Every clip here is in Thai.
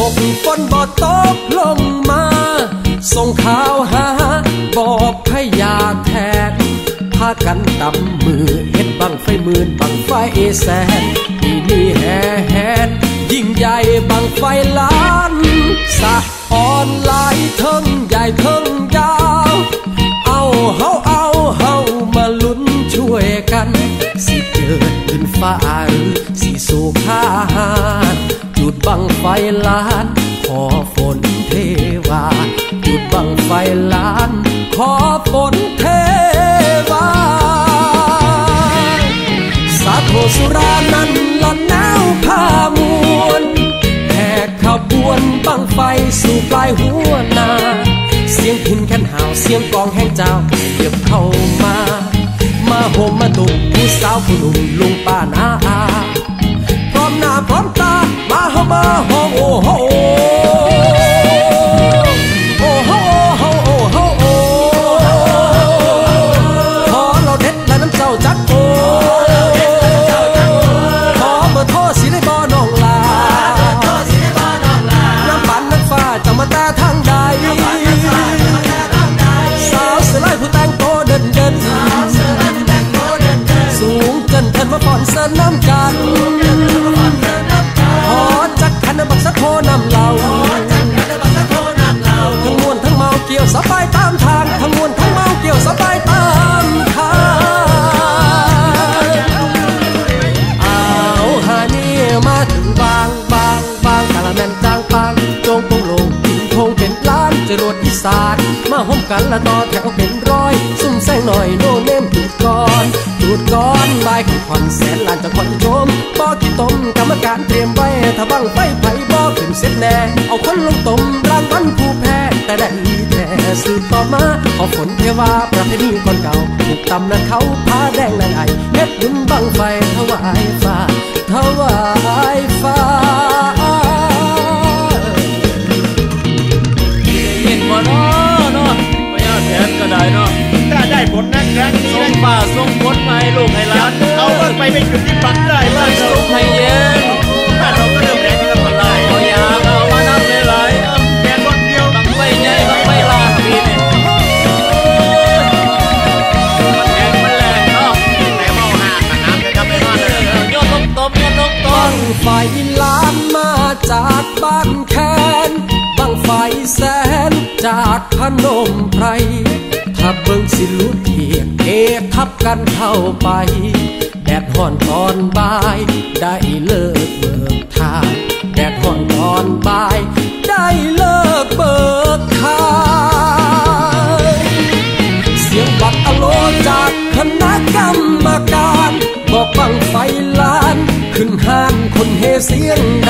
หกฝนบ่ตกลงมา ส่งข่าวหา บอกพยาแทนพากันตำมือเฮ็ดบังไฟหมื่นบังไฟแสนปีนี้แห่แหนยิ่งใหญ่บังไฟล้านสะออนไลน์ทิงใหญ่ทิงยาว เอาเฮาเอาเฮามาลุ้นช่วยกัน สิเกิดขึ้นฟ้าหรือสิสู่ข้า บังไฟล้าน ขอฝนเทวา จุดบังไฟล้าน ขอฝนเทวา สาโทสุรานั้นล่อนหนาวผ้ามวนแห่ขบวนบังไฟสู่ปลายหัวนา เสียงพินแคนหาวเสียงกองแห่งเจ้าเหยียบเข้ามา มาโฮมมาตุกผู้สาวผู้หนุ่มลุงป้านา ทินมาผ่อนเสินน้ำกันขอจักคันบักสะโทนำเราทั้งมวนทั้งเมาเกี่ยวสบายตามทางทั้งมวนทั้งเมาเกี่ยวสบายตามทางเอาหานี่มาถึงบางบางบางกะละแม่นจางปางจงปงลงกินทงเป็นล้านจรวดอีสานมาห่มกันละต่อแถวเป็นร้อยซุ่มแซงหน่อยโนเนมจุดก่อน จุดก่อนบายของขวัญแสนล้านจะขวัญชมบ่กี่ต้มกรรมการเตรียมไว้ถ้าบังไฟไผบ่ขึ้นเสร็จแน่เอาคนลงต้มรางวัลผู้แพ้แต่ได้แต่สืบต่อมาขอฝนเทวาประเพณีคนเก่าถูกตำนั้นเขาผ้าแดงนั่นไอเม็ดบุญบังไฟถวายฟ้าถวายฟ้า ลูกให้หลานเอเอาบ้างไปไปจุดที่ปักได้บ้านเราส่งให้เย็นบ้านเราก็เริ่มแรงแล้วก็ไล่เอาอยากเอามานับหลยๆเอาแค่คนเดียวบังไฟใหญ่บังไฟลาปีนี่มันแรงมันแรงเนาะแต่เมาหน้ากันน้ำจะทำไม่มาเลยโยนตบตบโยนตบตบับงไฟล้านมาจากบ้านแคนบังไฟแสนจากพนมไพร ถ้าเบิ่งสิลุเทียกเอทับกันเข้าไป แดดห่อนตอนบ่าย ได้เลิกเบิกทางแดดห่อนตอนบ่าย ได้เลิกเบิกทางเสียงบักอโลจากคณะกรรมการ บอกบังไฟลาน ขึ้นห้านคนเฮเสียงดั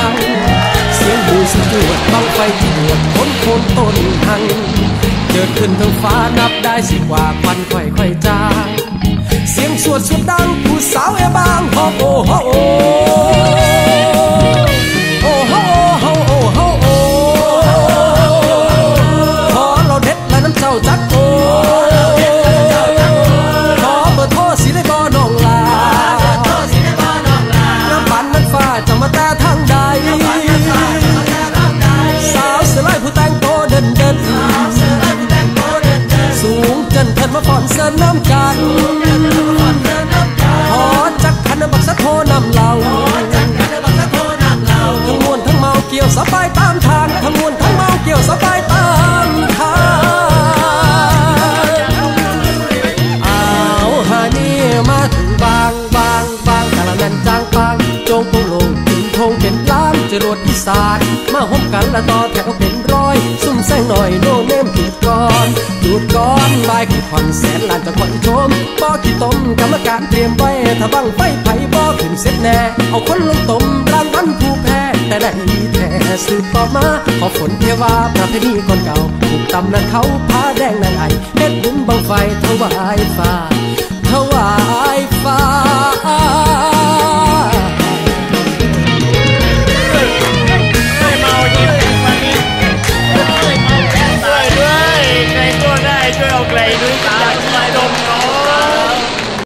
ขึ้นทั้งฟ้านับได้สิกว่าควันค่อยค่อยจางเสียงสวดสวดดังผู้สาวแอบางฮอบโอฮอโอ อนเสน้ำกันขอจักคันบักสะโทนำเราทั้งมวนทั้งเมาเกี่ยวสบายตามทางทั้งมวนทั้งเมาเกี่ยวสบายตามทางเอาหานี่มาถึงบางบางบางกะละแม่นจางปางจงปงลงถึงทงเป็นล้านจรวดอีสานมาห่มกันละต่อแถวเป็นร้อยซุ่มแซงหน่อยโนเนมจุด ก่อนจุดก่อนบายของขวัญแสนล้านจะขวัญชมบ่ขี้ต้มกรรมการเตรียมไว้ถ้าบังไฟไผบ่ขึ้นเสร็จแน่เอาคนลงต้มรางวัลผู้แพ้แต่ได้แท้สืบต่อมาขอฝนเทวาประเพณีคนเก่าถูกตำนั้นเขาผ้าแดงนั่นไอเฮ็ดบุญบังไฟถวายฟ้าถวายฟ้า